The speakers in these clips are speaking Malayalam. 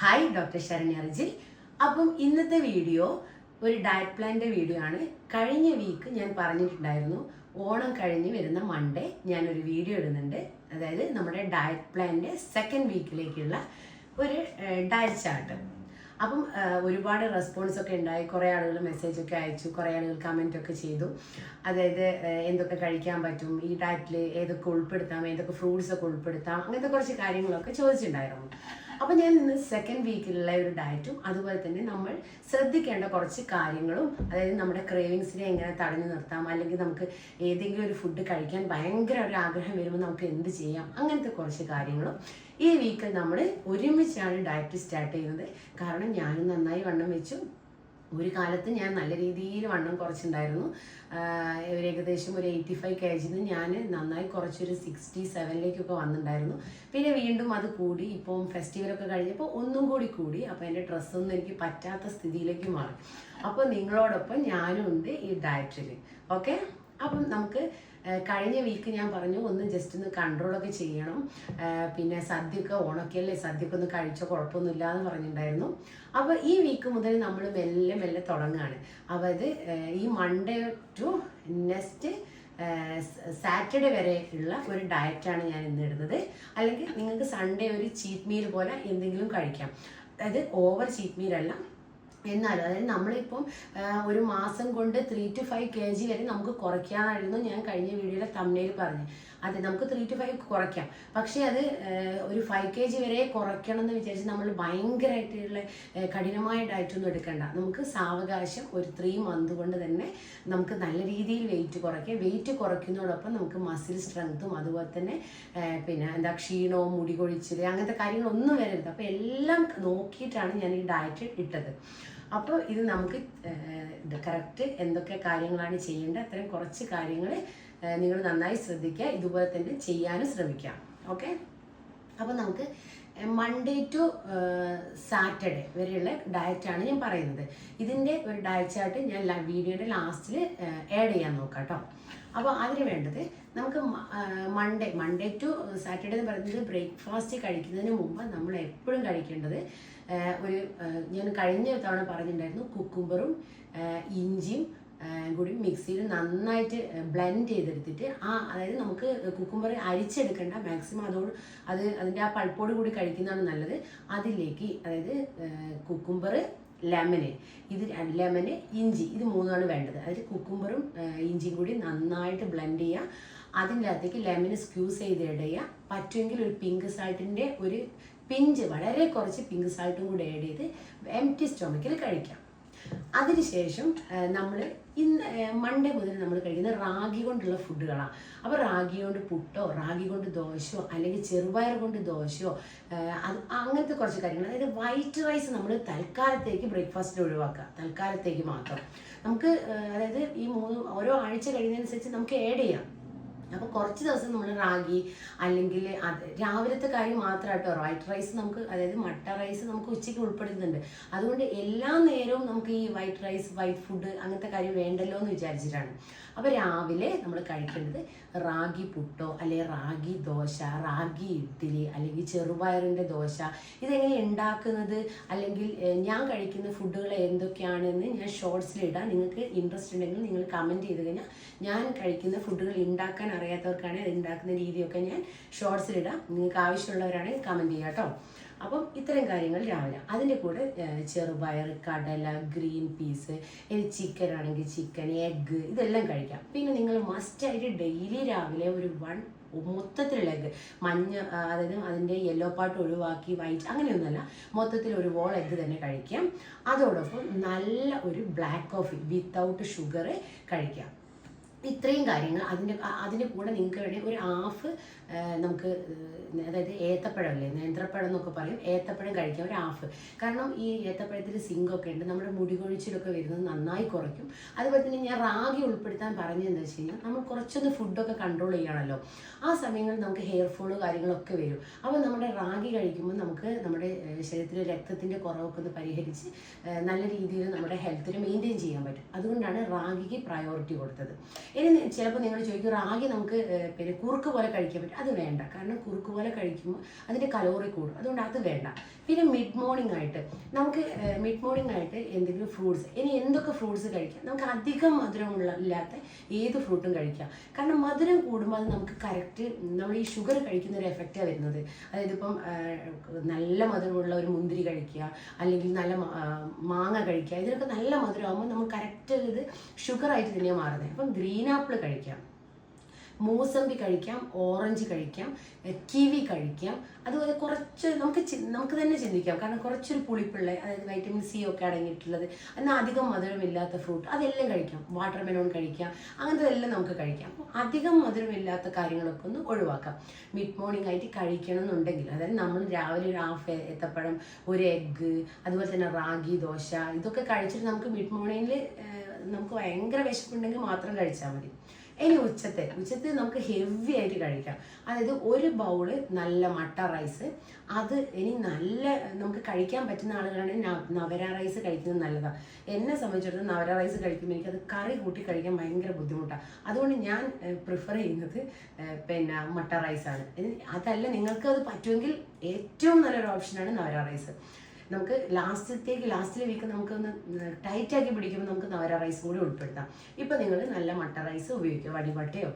ഹായ് ഡോക്ടർ ശരണ്യ റിജിൽ അപ്പം ഇന്നത്തെ വീഡിയോ ഒരു ഡയറ്റ് പ്ലാന്റെ വീഡിയോ ആണ്. കഴിഞ്ഞ വീക്ക് ഞാൻ പറഞ്ഞിട്ടുണ്ടായിരുന്നു ഓണം കഴിഞ്ഞ് വരുന്ന മൺഡേ ഞാനൊരു വീഡിയോ ഇടുന്നുണ്ട്. അതായത് നമ്മുടെ ഡയറ്റ് പ്ലാന്റെ സെക്കൻഡ് വീക്കിലേക്കുള്ള ഒരു ഡയറ്റ് ചാർട്ട് അപ്പം ഒരുപാട് റെസ്പോൺസ് ഒക്കെ ഉണ്ടായി. കുറേ ആളുകൾ മെസ്സേജ് ഒക്കെ അയച്ചു. കുറേ ആളുകൾ കമന്റ് ഒക്കെ ചെയ്തു. അതായത് എന്തൊക്കെ കഴിക്കാൻ പറ്റും? ഈ ഡയറ്റിൽ ഏതൊക്കെ ഉൾപ്പെടുത്താം? ഏതൊക്കെ ഫ്രൂട്ട്സ് ഒക്കെ ഉൾപ്പെടുത്താം? അങ്ങനത്തെ കുറച്ച് കാര്യങ്ങളൊക്കെ ചോദിച്ചിട്ടുണ്ടായിരുന്നു. അപ്പം ഞാൻ ഇന്ന് സെക്കൻഡ് വീക്കിലുള്ള ഒരു ഡയറ്റും അതുപോലെ തന്നെ നമ്മൾ ശ്രദ്ധിക്കേണ്ട കുറച്ച് കാര്യങ്ങളും അതായത് നമ്മുടെ ക്രേവിങ്സിനെ എങ്ങനെ തടഞ്ഞു നിർത്താം അല്ലെങ്കിൽ നമുക്ക് ഏതെങ്കിലും ഒരു ഫുഡ് കഴിക്കാൻ ഭയങ്കര ഒരു ആഗ്രഹം വരുമ്പോൾ നമുക്ക് എന്ത് ചെയ്യാം അങ്ങനത്തെ കുറച്ച് കാര്യങ്ങളും ഈ വീക്കിൽ നമ്മൾ ഒരുമിച്ചാണ് ഡയറ്റ് സ്റ്റാർട്ട് ചെയ്യുന്നത്. കാരണം ഞാനും നന്നായി വണ്ണം വെച്ചു. ഒരു കാലത്ത് ഞാൻ നല്ല രീതിയിൽ വണ്ണം കുറച്ചിട്ടുണ്ടായിരുന്നു. ഒരു ഏകദേശം ഒരു എയ്റ്റി ഫൈവ് കെ ജിന്ന് ഞാൻ നന്നായി കുറച്ചൊരു സിക്സ്റ്റി സെവനിലേക്കൊക്കെ വന്നിട്ടുണ്ടായിരുന്നു. പിന്നെ വീണ്ടും അത് കൂടി ഇപ്പം ഫെസ്റ്റിവലൊക്കെ കഴിഞ്ഞപ്പോൾ ഒന്നും കൂടി കൂടി അപ്പോൾ എന്റെ ഡ്രസ്സൊന്നും എനിക്ക് പറ്റാത്ത സ്ഥിതിയിലേക്ക് മാറി. അപ്പോൾ നിങ്ങളോടൊപ്പം ഞാനും ഉണ്ട് ഈ ഡയറ്റിൽ ഓക്കെ അപ്പം നമുക്ക് കഴിഞ്ഞ വീക്ക് ഞാൻ പറഞ്ഞു ഒന്ന് ജസ്റ്റ് ഒന്ന് കൺട്രോളൊക്കെ ചെയ്യണം. പിന്നെ സദ്യയൊക്കെ ഓണൊക്കെയല്ലേ സദ്യയൊക്കെ ഒന്ന് കഴിച്ചോ കുഴപ്പമൊന്നുമില്ല എന്ന് പറഞ്ഞിട്ടുണ്ടായിരുന്നു. അപ്പോൾ ഈ വീക്ക് മുതൽ നമ്മൾ മെല്ലെ മെല്ലെ തുടങ്ങുകയാണ്. അതായത് ഈ മൺഡേ ടു നെക്സ്റ്റ് സാറ്റർഡേ വരെ ഉള്ള ഒരു ഡയറ്റാണ് ഞാൻ ഇന്ന് ഇടുന്നത്. അല്ലെങ്കിൽ നിങ്ങൾക്ക് സൺഡേ ഒരു ചീറ്റ് മീൽ പോലെ എന്തെങ്കിലും കഴിക്കാം. അതായത് ഓവർ ചീറ്റ് മീൽ അല്ല എന്നാലും അതായത് നമ്മളിപ്പം ഒരു മാസം കൊണ്ട് three to five K G വരെ നമുക്ക് കുറയ്ക്കാമായിരുന്നു ഞാൻ കഴിഞ്ഞ വീഡിയോയിലെ തമ്മിൽ പറഞ്ഞു അതെ നമുക്ക് ത്രീ ടു ഫൈവ് കുറയ്ക്കാം. പക്ഷേ അത് ഒരു ഫൈവ് കെ ജി വരെ കുറയ്ക്കണം എന്ന് വിചാരിച്ച് നമ്മൾ ഭയങ്കരമായിട്ടുള്ള കഠിനമായ ഡയറ്റൊന്നും എടുക്കണ്ട. നമുക്ക് സാവകാശം ഒരു ത്രീ മന്ത് കൊണ്ട് തന്നെ നമുക്ക് നല്ല രീതിയിൽ വെയിറ്റ് കുറയ്ക്കാം. വെയിറ്റ് കുറയ്ക്കുന്നതോടൊപ്പം നമുക്ക് മസിൽ സ്ട്രെങ്ത്തും അതുപോലെ തന്നെ പിന്നെ എന്താ ക്ഷീണവും മുടി കൊഴിച്ചിൽ അങ്ങനത്തെ കാര്യങ്ങളൊന്നും വരരുത്. അപ്പോൾ എല്ലാം നോക്കിയിട്ടാണ് ഞാൻ ഈ ഡയറ്റ് ഇട്ടത്. അപ്പോൾ ഇത് നമുക്ക് കറക്റ്റ് എന്തൊക്കെ കാര്യങ്ങളാണ് ചെയ്യേണ്ടത് അത്തരം കുറച്ച് കാര്യങ്ങൾ നിങ്ങൾ നന്നായി ശ്രദ്ധിക്കുക ഇതുപോലെ തന്നെ ചെയ്യാനും ശ്രമിക്കാം ഓക്കെ? അപ്പോൾ നമുക്ക് മൺഡേ ടു സാറ്റർഡേ വരെയുള്ള ഡയറ്റാണ് ഞാൻ പറയുന്നത്. ഇതിന്റെ ഒരു ഡയറ്റ് ചാർട്ട് ഞാൻ വീഡിയോയുടെ ലാസ്റ്റിൽ ആഡ് ചെയ്യാൻ നോക്കാം കേട്ടോ അപ്പോൾ അതിന് വേണ്ടത് നമുക്ക് മൺഡേ മൺഡേ ടു സാറ്റർഡേ എന്ന് പറയുന്നത് ബ്രേക്ക്ഫാസ്റ്റ് കഴിക്കുന്നതിന് മുമ്പ് നമ്മൾ എപ്പോഴും കഴിക്കേണ്ടത് ഒരു ഞാൻ കഴിഞ്ഞ തവണ പറഞ്ഞിട്ടുണ്ടായിരുന്നു കുക്കുംബറും ഇഞ്ചിയും കൂടി മിക്സിയിൽ നന്നായിട്ട് ബ്ലെൻഡ് ചെയ്തെടുത്തിട്ട് ആ അതായത് നമുക്ക് കുക്കുംബർ അരിച്ചെടുക്കേണ്ട മാക്സിമം അതോട് അത് അതിന്റെ ആ പൾപ്പോട് കൂടി കഴിക്കുന്നതാണ് നല്ലത്. അതിലേക്ക് അതായത് കുക്കുംബർ ലെമന് ഇത് ലെമന് ഇഞ്ചി ഇത് മൂന്നാണ് വേണ്ടത്. അതായത് കുക്കുംബറും ഇഞ്ചിയും കൂടി നന്നായിട്ട് ബ്ലെൻഡ് ചെയ്യുക. അതിന്റെ അകത്തേക്ക് ലെമന് സ്ക്യൂസ് ചെയ്ത് ഇടുക പറ്റുമെങ്കിൽ ഒരു പിങ്ക് സാൾട്ടിന്റെ ഒരു പിഞ്ച് വളരെ കുറച്ച് പിങ്ക് സാൾട്ടും കൂടി ആഡ് ചെയ്ത് എം ടി സ്റ്റൊമക്കിൽ കഴിക്കാം. അതിനുശേഷം നമ്മൾ ഇന്ന് മൺഡേ മുതൽ നമ്മൾ കഴിക്കുന്ന റാഗി കൊണ്ടുള്ള ഫുഡുകളാണ് അപ്പോൾ റാഗി കൊണ്ട് പുട്ടോ റാഗി കൊണ്ട് ദോശയോ അല്ലെങ്കിൽ ചെറുപയർ കൊണ്ട് ദോശയോ അങ്ങനത്തെ കുറച്ച് കാര്യങ്ങൾ അതായത് വൈറ്റ് റൈസ് നമ്മൾ തൽക്കാലത്തേക്ക് ബ്രേക്ക്ഫാസ്റ്റിൽ ഒഴിവാക്കുക. തൽക്കാലത്തേക്ക് മാത്രം. നമുക്ക് അതായത് ഈ മൂന്ന് ഓരോ ആഴ്ച കഴിയുന്നതനുസരിച്ച് നമുക്ക് ആഡ് ചെയ്യാം. അപ്പോൾ കുറച്ച് ദിവസം നമ്മൾ റാഗി അല്ലെങ്കിൽ അത് രാവിലത്തെ കാര്യം മാത്രം കേട്ടോ വൈറ്റ് റൈസ് നമുക്ക് അതായത് മട്ട റൈസ് നമുക്ക് ഉച്ചയ്ക്ക് ഉൾപ്പെടുന്നുണ്ട്. അതുകൊണ്ട് എല്ലാ നേരവും നമുക്ക് ഈ വൈറ്റ് റൈസ് വൈറ്റ് ഫുഡ് അങ്ങനത്തെ കാര്യം വേണ്ടല്ലോ എന്ന് വിചാരിച്ചിട്ടാണ്. അപ്പോൾ രാവിലെ നമ്മൾ കഴിക്കേണ്ടത് റാഗി പുട്ടോ അല്ലെങ്കിൽ റാഗി ദോശ റാഗി ഇഡ്ഡലി അല്ലെങ്കിൽ ചെറുപയറിന്റെ ദോശ. ഇതെങ്ങനെ ഉണ്ടാക്കുന്നത്? അല്ലെങ്കിൽ ഞാൻ കഴിക്കുന്ന ഫുഡുകൾ എന്തൊക്കെയാണെന്ന് ഞാൻ ഷോർട്സിൽ ഇടാം. നിങ്ങൾക്ക് ഇൻട്രസ്റ്റ് ഉണ്ടെങ്കിൽ നിങ്ങൾ കമന്റ് ചെയ്ത് കഴിഞ്ഞാൽ ഞാൻ കഴിക്കുന്ന ഫുഡുകൾ ഉണ്ടാക്കാൻ അറിയാത്തവർക്കാണെങ്കിൽ അത് ഉണ്ടാക്കുന്ന രീതിയൊക്കെ ഞാൻ ഷോർട്സിൽ ഇടാം. നിങ്ങൾക്ക് ആവശ്യമുള്ളവരാണെങ്കിൽ കമന്റ് ചെയ്യാം കേട്ടോ അപ്പം ഇത്തരം കാര്യങ്ങൾ രാവിലെ. അതിന്റെ കൂടെ ചെറുപയർ കടല ഗ്രീൻ പീസ് ഇനി ചിക്കൻ ആണെങ്കിൽ ചിക്കൻ എഗ്ഗ് ഇതെല്ലാം കഴിക്കാം. പിന്നെ നിങ്ങൾ മസ്റ്റായിട്ട് ഡെയിലി രാവിലെ ഒരു വൺ മൊത്തത്തിലുള്ള എഗ്ഗ് മഞ്ഞ അതായത് അതിന്റെ യെല്ലോ പാർട്ട് ഒഴിവാക്കി വൈറ്റ് അങ്ങനെയൊന്നുമല്ല. മൊത്തത്തിൽ ഒരു വോൾ എഗ്ഗ് തന്നെ കഴിക്കാം. അതോടൊപ്പം നല്ല ഒരു ബ്ലാക്ക് കോഫി വിത്തൗട്ട് ഷുഗർ കഴിക്കാം. ഇത്രയും കാര്യങ്ങൾ അതിന്റെ അതിന്റെ കൂടെ നിങ്ങൾക്ക് വേണമെങ്കിൽ ഒരു ഹാഫ് നമുക്ക് അതായത് ഏത്തപ്പഴമല്ലേ നേന്ത്രപ്പഴം എന്നൊക്കെ പറയും. ഏത്തപ്പഴം കഴിക്കാം ഒരു ഹാഫ്. കാരണം ഈ ഏത്തപ്പഴത്തിൽ സിങ്കൊക്കെ ഉണ്ട്. നമ്മുടെ മുടി കൊഴിച്ചിലൊക്കെ വരുന്നത് നന്നായി കുറയ്ക്കും. അതുപോലെ തന്നെ ഞാൻ റാഗി ഉൾപ്പെടുത്താൻ പറഞ്ഞതെന്ന് വെച്ച് കഴിഞ്ഞാൽ നമ്മൾ കുറച്ചൊന്ന് ഫുഡൊക്കെ കൺട്രോൾ ചെയ്യണമല്ലോ. ആ സമയങ്ങളിൽ നമുക്ക് ഹെയർ ഫോൾ കാര്യങ്ങളൊക്കെ വരും. അപ്പോൾ നമ്മുടെ റാഗി കഴിക്കുമ്പോൾ നമുക്ക് നമ്മുടെ ശരീരത്തിലെ രക്തത്തിന്റെ കുറവൊക്കെ ഒന്ന് പരിഹരിച്ച് നല്ല രീതിയിൽ നമ്മുടെ ഹെൽത്തിനെ മെയിന്റെയിൻ ചെയ്യാൻ പറ്റും. അതുകൊണ്ടാണ് റാഗിക്ക് പ്രയോറിറ്റി കൊടുത്തത്. ഇനി ചിലപ്പോൾ നിങ്ങൾ ചോദിക്കും റാഗി നമുക്ക് പിന്നെ കുറുക്ക് പോലെ കഴിക്കാൻ പറ്റും. അത് വേണ്ട. കാരണം കുറുക്ക് പോലെ കഴിക്കുമ്പോൾ അതിന്റെ കലോറി കൂടും. അതുകൊണ്ട് അത് വേണ്ട. പിന്നെ മിഡ് മോർണിംഗ് ആയിട്ട് നമുക്ക് മിഡ് മോർണിംഗ് ആയിട്ട് എന്തെങ്കിലും ഫ്രൂട്ട്സ് ഇനി എന്തൊക്കെ ഫ്രൂട്ട്സ് കഴിക്കാം? നമുക്ക് അധികം മധുരമുള്ള ഇല്ലാത്ത ഏത് ഫ്രൂട്ടും കഴിക്കാം. കാരണം മധുരം കൂടുമ്പോൾ അത് നമുക്ക് കറക്റ്റ് നമ്മൾ ഈ ഷുഗർ കഴിക്കുന്ന ഒരു എഫക്റ്റാണ് വരുന്നത്. അതായത് ഇപ്പം നല്ല മധുരമുള്ള ഒരു മുന്തിരി കഴിക്കുക അല്ലെങ്കിൽ നല്ല മാങ്ങ കഴിക്കുക ഇതിനൊക്കെ നല്ല മധുരമാകുമ്പോൾ നമ്മൾ കറക്റ്റ് ഇത് ഷുഗറായിട്ട് തന്നെയാണ് മാറുന്നത്. അപ്പം ഗ്രീൻ ആപ്പിൾ കഴിക്കാം. മൂസമ്പി കഴിക്കാം ഓറഞ്ച് കഴിക്കാം കിവി കഴിക്കാം. അതുപോലെ കുറച്ച് നമുക്ക് നമുക്ക് തന്നെ ചിന്തിക്കാം. കാരണം കുറച്ചൊരു പുളിപ്പിള്ള അതായത് വൈറ്റമിൻ സി ഒക്കെ അടങ്ങിയിട്ടുള്ളത് എന്നാൽ അധികം മധുരമില്ലാത്ത ഫ്രൂട്ട് അതെല്ലാം കഴിക്കാം. വാട്ടർ മെലോൺ കഴിക്കാം അങ്ങനത്തെ എല്ലാം നമുക്ക് കഴിക്കാം. അധികം മധുരമില്ലാത്ത കാര്യങ്ങളൊക്കെ ഒന്ന് ഒഴിവാക്കാം. മിഡ് മോർണിംഗ് ആയിട്ട് കഴിക്കണം എന്നുണ്ടെങ്കിൽ അതായത് നമ്മൾ രാവിലെ ഒരു ഹാഫ് ഏത്തപ്പഴം ഒരു എഗ്ഗ് അതുപോലെ തന്നെ റാഗി ദോശ ഇതൊക്കെ കഴിച്ചിട്ട് നമുക്ക് മിഡ് മോർണിംഗിൽ നമുക്ക് ഭയങ്കര വിശപ്പുണ്ടെങ്കിൽ മാത്രം കഴിച്ചാൽ മതി. ഇനി ഉച്ചത്തെ ഉച്ചത്തെ നമുക്ക് ഹെവി ആയിട്ട് കഴിക്കാം. അതായത് ഒരു ബൗൾ നല്ല മട്ട റൈസ് അത് ഇനി നല്ല നമുക്ക് കഴിക്കാൻ പറ്റുന്ന ആളുകളാണെങ്കിൽ നവര റൈസ് കഴിക്കുന്നത് നല്ലതാണ് എന്നെ സംബന്ധിച്ചിടത്തോളം നവര റൈസ് കഴിക്കുമ്പോൾ എനിക്കത് കറി കൂട്ടി കഴിക്കാൻ ഭയങ്കര ബുദ്ധിമുട്ടാണ് അതുകൊണ്ട് ഞാൻ പ്രിഫർ ചെയ്യുന്നത് പിന്നെ മട്ട റൈസാണ് അതല്ല നിങ്ങൾക്ക് അത് പറ്റുമെങ്കിൽ ഏറ്റവും നല്ലൊരു ഓപ്ഷനാണ് നവര റൈസ് നമുക്ക് ലാസ്റ്റത്തേക്ക് ലാസ്റ്റിലെ വീക്ക് നമുക്കൊന്ന് ടൈറ്റ് ആക്കി പിടിക്കുമ്പോൾ നമുക്ക് നവര റൈസ് കൂടി ഉൾപ്പെടുത്താം. ഇപ്പം നിങ്ങൾ നല്ല മട്ട റൈസ് ഉപയോഗിക്കുക വടിമട്ടയോ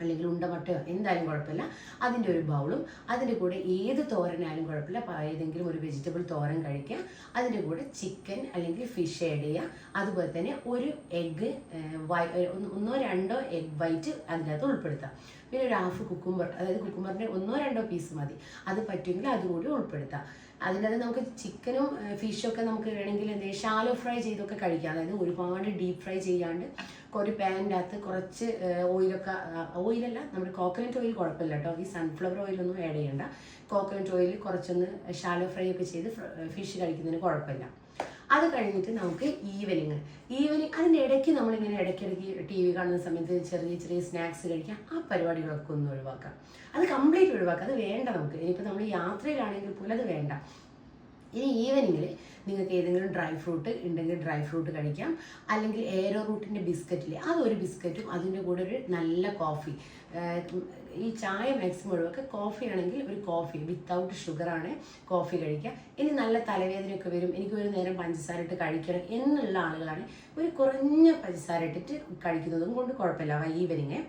അല്ലെങ്കിൽ ഉണ്ടമട്ടയോ എന്തായാലും കുഴപ്പമില്ല. അതിന്റെ ഒരു ബൗളും അതിന്റെ കൂടെ ഏത് തോരനായാലും കുഴപ്പമില്ല. ഏതെങ്കിലും ഒരു വെജിറ്റബിൾ തോരൻ കഴിക്കുക. അതിന്റെ കൂടെ ചിക്കൻ അല്ലെങ്കിൽ ഫിഷ് ആഡ് ചെയ്യുക. അതുപോലെ തന്നെ ഒരു എഗ്ഗ് ഒന്നോ രണ്ടോ എഗ് വൈറ്റ് അതിനകത്ത് ഉൾപ്പെടുത്താം. പിന്നെ ഒരു ഹാഫ് കുക്കുംബർ അതായത് കുക്കുംബറിന്റെ ഒന്നോ രണ്ടോ പീസ് മതി. അത് പറ്റുമെങ്കിൽ അതുകൂടി ഉൾപ്പെടുത്താം. അതിനകത്ത് നമുക്ക് ചിക്കനും ഫിഷും ഒക്കെ നമുക്ക് വേണമെങ്കിൽ എന്തെങ്കിലും ഷാലോ ഫ്രൈ ചെയ്തൊക്കെ കഴിക്കാം. അതായത് ഒരുപാട് ഡീപ് ഫ്രൈ ചെയ്യാണ്ട് ഒരു പാനിന്റെ അകത്ത് കുറച്ച് ഓയിലൊക്കെ ഓയിലല്ല നമ്മുടെ കോക്കനട്ട് ഓയിൽ കുഴപ്പമില്ല കേട്ടോ. ഈ സൺഫ്ലവർ ഓയിലൊന്നും ആഡ് ചെയ്യണ്ട. കോക്കനട്ട് ഓയിൽ കുറച്ചൊന്ന് ഷാലോ ഫ്രൈ ഒക്കെ ചെയ്ത് ഫിഷ് കഴിക്കുന്നതിന് കുഴപ്പമില്ല. അത് കഴിഞ്ഞിട്ട് നമുക്ക് ഈവനിങ്. ഈവനിങ് അതിന്റെ ഇടയ്ക്ക് നമ്മളിങ്ങനെ ഇടയ്ക്കിടയ്ക്ക് ടി വി കാണുന്ന സമയത്ത് ചെറിയ ചെറിയ സ്നാക്സ് കഴിക്കാം. ആ പരിപാടികളൊക്കെ ഒന്ന് ഒഴിവാക്കാം. അത് കംപ്ലീറ്റ് ഒഴിവാക്കാം. അത് വേണ്ട നമുക്ക്. ഇനിയിപ്പോൾ നമ്മൾ യാത്രയിലാണെങ്കിൽ പോലും അത് വേണ്ട. ഇനി ഈവനിങ്ങിൽ നിങ്ങൾക്ക് ഏതെങ്കിലും ഡ്രൈ ഫ്രൂട്ട് ഉണ്ടെങ്കിൽ ഡ്രൈ ഫ്രൂട്ട് കഴിക്കാം. അല്ലെങ്കിൽ ഏരോ റൂട്ടിന്റെ ബിസ്ക്കറ്റിൽ അതൊരു ബിസ്ക്കറ്റും അതിന്റെ കൂടെ ഒരു നല്ല കോഫി ഈ ചായ മാക്സിമം ഒഴിവാക്കുക. കോഫി ആണെങ്കിൽ ഒരു കോഫി വിത്തൗട്ട് ഷുഗറാണ് കോഫി കഴിക്കുക. ഇനി നല്ല തലവേദനയൊക്കെ വരും. എനിക്ക് ഒരു നേരം പഞ്ചസാര ഇട്ട് കഴിക്കണം എന്നുള്ള ആളുകളാണ് ഒരു കുറഞ്ഞ പഞ്ചസാര ഇട്ടിട്ട് കഴിക്കുന്നതും കൊണ്ട് കുഴപ്പമില്ല. ഈവനിങ്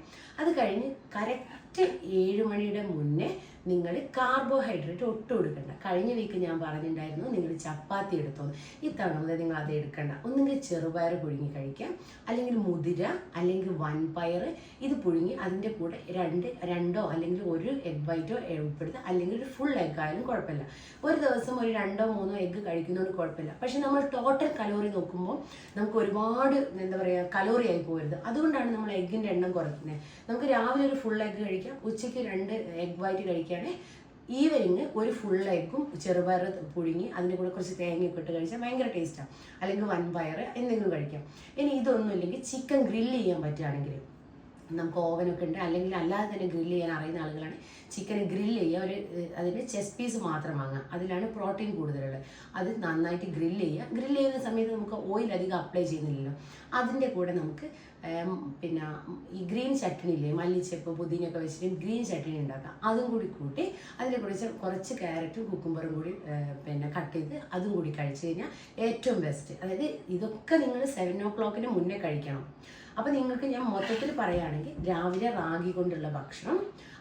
അത് കഴിഞ്ഞ് കറക്റ്റ് ഏഴ് മണിയുടെ മുന്നേ നിങ്ങൾ കാർബോഹൈഡ്രേറ്റ് ഒട്ടും എടുക്കണ്ട. കഴിഞ്ഞ വീക്ക് ഞാൻ പറഞ്ഞിട്ടുണ്ടായിരുന്നു നിങ്ങൾ ചപ്പാത്തി എടുത്തോ ഇത്തവണ മുതൽ നിങ്ങൾ അത് എടുക്കണ്ട. ഒന്നുകിൽ ചെറുപയർ പുഴുങ്ങി കഴിക്കാം. അല്ലെങ്കിൽ മുതിര അല്ലെങ്കിൽ വൻപയർ ഇത് പുഴുങ്ങി അതിന്റെ കൂടെ രണ്ട് രണ്ടോ അല്ലെങ്കിൽ ഒരു എഗ് വൈറ്റോ ഉൾപ്പെടുത്തുക അല്ലെങ്കിൽ ഒരു ഫുൾ എഗ് ആയാലും കുഴപ്പമില്ല. ഒരു ദിവസം ഒരു രണ്ടോ മൂന്നോ എഗ് കഴിക്കുന്നതുകൊണ്ട് കുഴപ്പമില്ല. പക്ഷെ നമ്മൾ ടോട്ടൽ കലോറി നോക്കുമ്പോൾ നമുക്ക് ഒരുപാട് എന്താ പറയുക കലോറി ആയി പോകരുത് അതുകൊണ്ടാണ് നമ്മൾ എഗ്ഗിന്റെ എണ്ണം കുറയ്ക്കുന്നത്. നമുക്ക് രാവിലെ ഒരു ഫുൾ എഗ്ഗ് കഴിക്കാം. ഉച്ചയ്ക്ക് രണ്ട് എഗ് വൈറ്റ് കഴിക്കുകയാണെങ്കിൽ ഈവനിങ് ഒരു എഗ്ഗും ചെറുപയർ പുഴുങ്ങി അതിന്റെ കൂടെ കുറച്ച് തേങ്ങയൊക്കെ ഇട്ട് കഴിച്ചാൽ ഭയങ്കര ടേസ്റ്റാണ് അല്ലെങ്കിൽ വൻപയർ എന്തെങ്കിലും കഴിക്കാം. ഇനി ഇതൊന്നും ഇല്ലെങ്കിൽ ചിക്കൻ ഗ്രില്ല് ചെയ്യാൻ പറ്റുകയാണെങ്കിൽ നമുക്ക് ഓവനൊക്കെ ഉണ്ട്. അല്ലെങ്കിൽ അല്ലാതെ തന്നെ ഗ്രില്ല് ചെയ്യാൻ അറിയുന്ന ആളുകളാണ്. ചിക്കൻ ഗ്രില്ല് ചെയ്യുക ഒരു അതിന്റെ ചെസ്റ്റ് പീസ് മാത്രം വാങ്ങുക അതിലാണ് പ്രോട്ടീൻ കൂടുതലുള്ളത്. അത് നന്നായിട്ട് ഗ്രില്ല് ചെയ്യുക. ഗ്രില്ല് ചെയ്യുന്ന സമയത്ത് നമുക്ക് ഓയിൽ അധികം അപ്ലൈ ചെയ്യുന്നില്ലല്ലോ. അതിന്റെ കൂടെ നമുക്ക് പിന്നെ ഈ ഗ്രീൻ ചട്നി ഇല്ലേ മല്ലിച്ചപ്പ് പുതിനൊക്കെ വെച്ചിട്ട് ഗ്രീൻ ചട്നി ഉണ്ടാക്കാം. അതും കൂടി കൂട്ടി അതിനെ കുറിച്ച് കുറച്ച് ക്യാരറ്റും കുക്കുംബറും കൂടി പിന്നെ കട്ട് ചെയ്ത് അതും കൂടി കഴിച്ചു കഴിഞ്ഞാൽ ഏറ്റവും ബെസ്റ്റ് അതായത് ഇതൊക്കെ നിങ്ങൾ സെവൻ ഓ ക്ലോക്കിന് മുന്നേ കഴിക്കണം. അപ്പോൾ നിങ്ങൾക്ക് ഞാൻ മൊത്തത്തിൽ പറയുകയാണെങ്കിൽ രാവിലെ റാഗി കൊണ്ടുള്ള ഭക്ഷണം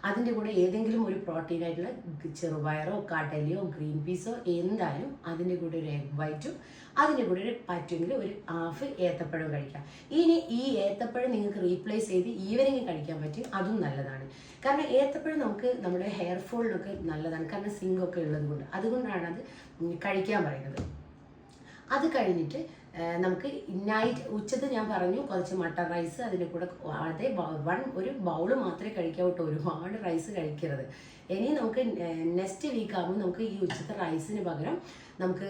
അതിന്റെ കൂടെ ഏതെങ്കിലും ഒരു പ്രോട്ടീൻ ആയിട്ടുള്ള ചെറുപയറോ കടലയോ ഗ്രീൻ പീസോ എന്തായാലും അതിന്റെ കൂടെ ഒരു എഗ് വൈറ്റും അതിന്റെ കൂടെ ഒരു പറ്റുമെങ്കിൽ ഒരു ഹാഫ് ഏത്തപ്പഴം കഴിക്കാം. ഇനി ഈ ഏത്തപ്പഴം നിങ്ങൾക്ക് റീപ്ലേസ് ചെയ്ത് ഈവനിങ് കഴിക്കാൻ പറ്റും അതും നല്ലതാണ്. കാരണം ഏത്തപ്പഴം നമുക്ക് നമ്മുടെ ഹെയർ ഫോളിനൊക്കെ നല്ലതാണ് കാരണം സിങ്കൊക്കെ ഉള്ളത് കൊണ്ട്. അതുകൊണ്ടാണ് അത് കഴിക്കാൻ പറയുന്നത്. അത് കഴിഞ്ഞിട്ട് നമുക്ക് നൈറ്റ് ഉച്ചത്ത് ഞാൻ പറഞ്ഞു കുറച്ച് മട്ടൺ റൈസ് അതിന്റെ കൂടെ അതേ വൺ ഒരു ബൗൾ മാത്രമേ കഴിക്കാൻ കേട്ടോ ഒരുപാട് റൈസ് കഴിക്കരുത്. ഇനി നമുക്ക് നെക്സ്റ്റ് വീക്ക് ആകുമ്പോൾ നമുക്ക് ഈ ഉച്ചത്തെ റൈസിന് പകരം നമുക്ക്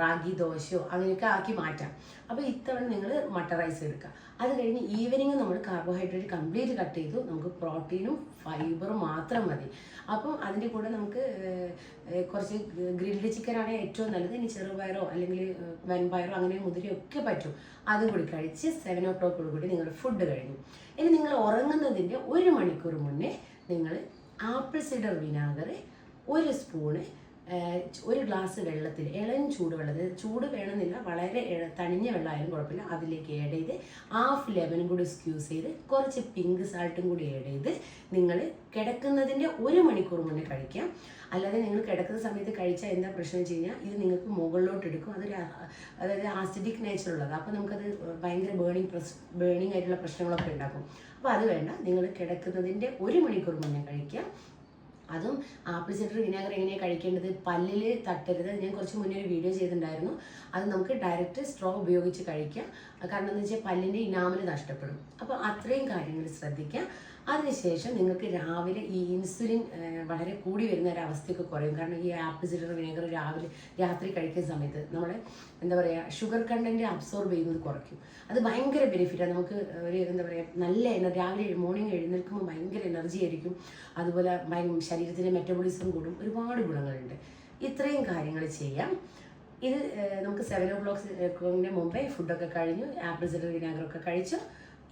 റാഗി ദോശയോ അങ്ങനെയൊക്കെ ആക്കി മാറ്റാം. അപ്പോൾ ഇത്തവണ നിങ്ങൾ മട്ട റൈസ് എടുക്കുക അത് കഴിഞ്ഞ് ഈവനിങ് നമ്മൾ കാർബോഹൈഡ്രേറ്റ് കംപ്ലീറ്റ് കട്ട് ചെയ്തു നമുക്ക് പ്രോട്ടീനും ഫൈബറും മാത്രം മതി. അപ്പം അതിന്റെ കൂടെ നമുക്ക് കുറച്ച് ഗ്രിൽഡ് ആണെങ്കിൽ ഏറ്റവും നല്ലത്. ഇനി ചെറുപയറോ അല്ലെങ്കിൽ വൻപയറോ അങ്ങനെ മുതിരയോ ഒക്കെ പറ്റും. അതും കൂടി കഴിച്ച് സെവൻ ഓ ക്ലോക്കോട് കൂടി നിങ്ങൾ ഫുഡ് കഴിഞ്ഞു. ഇനി നിങ്ങൾ ഉറങ്ങുന്നതിന്റെ ഒരു മണിക്കൂർ മുന്നേ നിങ്ങൾ ആപ്പിൾ സിഡർ വിനാഗർ ഒരു സ്പൂണ് ഒരു ഗ്ലാസ് വെള്ളത്തിൽ ഇളം ചൂടുവെള്ളത്തിൽ ചൂട് വേണമെന്നില്ല വളരെ തണിഞ്ഞ വെള്ളമായാലും കുഴപ്പമില്ല അതിലേക്ക് ആഡ് ചെയ്ത് ഹാഫ് ലെമനും കൂടി സ്ക്യൂസ് ചെയ്ത് കുറച്ച് പിങ്ക് സാൾട്ടും കൂടി ആഡ് ചെയ്ത് നിങ്ങൾ കിടക്കുന്നതിന്റെ ഒരു മണിക്കൂർ മുന്നേ കഴിക്കാം. അല്ലാതെ നിങ്ങൾ കിടക്കുന്ന സമയത്ത് കഴിച്ചാൽ എന്താ പ്രശ്നം വെച്ച് കഴിഞ്ഞാൽ ഇത് നിങ്ങൾക്ക് മുകളിലോട്ട് എടുക്കും. അതൊരു അതായത് ആസിഡിക് നേച്ചർ ഉള്ളത് അപ്പോൾ നമുക്കത് ഭയങ്കര ബേണിംഗ് പ്രസ് ബേണിംഗ് ആയിട്ടുള്ള പ്രശ്നങ്ങളൊക്കെ ഉണ്ടാക്കും. അപ്പോൾ അത് വേണ്ട നിങ്ങൾ കിടക്കുന്നതിന്റെ ഒരു മണിക്കൂർ മുന്നേ കഴിക്കാം. അതും ആപ്പിൾ സിഡർ വിനാഗർ എങ്ങനെയാണ് കഴിക്കേണ്ടത്? പല്ലിൽ തട്ടരുത്. ഞാൻ കുറച്ച് മുന്നേ ഒരു വീഡിയോ ചെയ്തിട്ടുണ്ടായിരുന്നു. അത് നമുക്ക് ഡയറക്റ്റ് സ്ട്രോ ഉപയോഗിച്ച് കഴിക്കാം. കാരണം എന്ന് വെച്ചാൽ പല്ലിന്റെ ഇനാമൽ നഷ്ടപ്പെടും. അപ്പോൾ അത്രയും കാര്യങ്ങൾ ശ്രദ്ധിക്കാം. അതിനുശേഷം നിങ്ങൾക്ക് രാവിലെ ഈ ഇൻസുലിൻ വളരെ കൂടി വരുന്ന ഒരു കുറയും. കാരണം ഈ ആപ്പിൾ സിഡർ വിനേഗർ രാവിലെ രാത്രി കഴിക്കുന്ന സമയത്ത് നമ്മുടെ എന്താ പറയുക ഷുഗർ കണ്ടന്റ് അബ്സോർബ് ചെയ്യുന്നത് കുറയ്ക്കും. അത് ഭയങ്കര ബെനിഫിറ്റാണ് നമുക്ക് ഒരു എന്താ പറയുക നല്ല എനർജി രാവിലെ മോർണിംഗ് എഴുന്നേൽക്കുമ്പോൾ ഭയങ്കര എനർജി ആയിരിക്കും. അതുപോലെ ശരീരത്തിന്റെ മെറ്റബോളിസം കൂടും. ഒരുപാട് ഗുണങ്ങളുണ്ട്. ഇത്രയും കാര്യങ്ങൾ ചെയ്യാം. ഇത് നമുക്ക് സെവൻ ഓ ക്ലോക്കിന് മുമ്പേ ഫുഡൊക്കെ കഴിഞ്ഞു. ആപ്പിൾ സിഡർ വിനാഗറൊക്കെ കഴിച്ചു.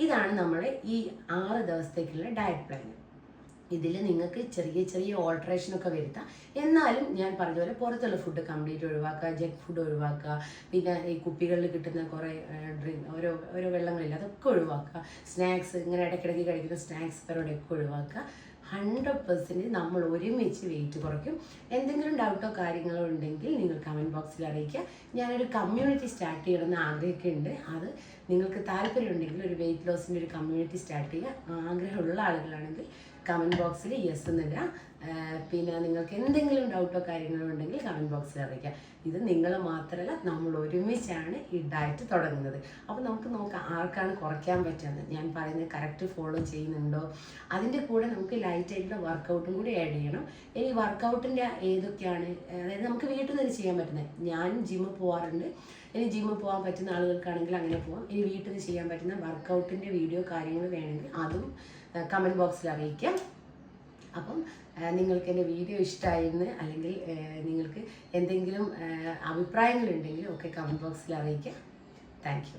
ഇതാണ് നമ്മുടെ ഈ ആറ് ദിവസത്തേക്കുള്ള ഡയറ്റ് പ്ലാൻ ഇതിൽ നിങ്ങൾക്ക് ചെറിയ ചെറിയ ഓൾട്ടറേഷൻ ഒക്കെ വരുത്താം. എന്നാലും ഞാൻ പറഞ്ഞ പോലെ പുറത്തുള്ള ഫുഡ് കംപ്ലീറ്റ് ഒഴിവാക്കുക ജങ്ക് ഫുഡ് ഒഴിവാക്കുക പിന്നെ ഈ കുപ്പികളിൽ കിട്ടുന്ന കുറേ ഡ്രിങ്ക് ഓരോ ഓരോ വെള്ളങ്ങളില്ല അതൊക്കെ ഒഴിവാക്കുക. സ്നാക്സ് ഇങ്ങനെ ഇടയ്ക്കിടയ്ക്ക് കഴിക്കുന്ന സ്നാക്സ് പരിപാടിയൊക്കെ ഒഴിവാക്കുക. ഹൺഡ്രഡ് പെർസെന്റ് നമ്മൾ ഒരുമിച്ച് വെയിറ്റ് കുറയ്ക്കും. എന്തെങ്കിലും ഡൗട്ടോ കാര്യങ്ങളോ ഉണ്ടെങ്കിൽ നിങ്ങൾ കമന്റ് ബോക്സിൽ അറിയിക്കുക. ഞാനൊരു കമ്മ്യൂണിറ്റി സ്റ്റാർട്ട് ചെയ്യണമെന്ന് ആഗ്രഹിക്കുന്നുണ്ട്. അത് നിങ്ങൾക്ക് താല്പര്യമുണ്ടെങ്കിൽ ഒരു വെയിറ്റ് ലോസിന്റെ ഒരു കമ്മ്യൂണിറ്റി സ്റ്റാർട്ട് ചെയ്യുക. ആഗ്രഹമുള്ള ആളുകളാണെങ്കിൽ കമന്റ് ബോക്സിൽ യെസ് ആഹ് പിന്നെ നിങ്ങൾക്ക് എന്തെങ്കിലും ഡൗട്ടോ കാര്യങ്ങളോ ഉണ്ടെങ്കിൽ കമന്റ് ബോക്സിൽ അറിയിക്കുക ഇത് നിങ്ങൾ മാത്രമല്ല നമ്മൾ ഒരുമിച്ചാണ് ഈ ഡയറ്റ് തുടങ്ങുന്നത്. അപ്പോൾ നമുക്ക് നോക്കാം ആർക്കാണ് കുറയ്ക്കാൻ പറ്റുന്നത്? ഞാൻ പറയുന്നത് കറക്റ്റ് ഫോളോ ചെയ്യുന്നുണ്ടോ? അതിന്റെ കൂടെ നമുക്ക് ലൈറ്റ് ആയിട്ടുള്ള വർക്കൗട്ടും കൂടി ആഡ് ചെയ്യണം. ഇനി വർക്കൗട്ടിന്റെ ഏതൊക്കെയാണ്? അതായത് നമുക്ക് വീട്ടിൽ നിന്ന് ചെയ്യാൻ പറ്റുന്നത്. ഞാൻ ജിമ്മിൽ പോകാറുണ്ട് ഇനി ജിമ്മിൽ പോകാൻ പറ്റുന്ന ആളുകൾക്കാണെങ്കിൽ അങ്ങനെ പോവാം. ഇനി വീട്ടിൽ നിന്ന് ചെയ്യാൻ പറ്റുന്ന വർക്കൗട്ടിന്റെ വീഡിയോ കാര്യങ്ങൾ വേണമെങ്കിൽ അതും കമന്റ് ബോക്സിൽ അറിയിക്കാം. അപ്പം നിങ്ങൾക്ക് എന്റെ വീഡിയോ ഇഷ്ടമായിരുന്നു അല്ലെങ്കിൽ നിങ്ങൾക്ക് എന്തെങ്കിലും അഭിപ്രായങ്ങളുണ്ടെങ്കിലും ഒക്കെ കമന്റ് ബോക്സിൽ അറിയിക്കാം. താങ്ക്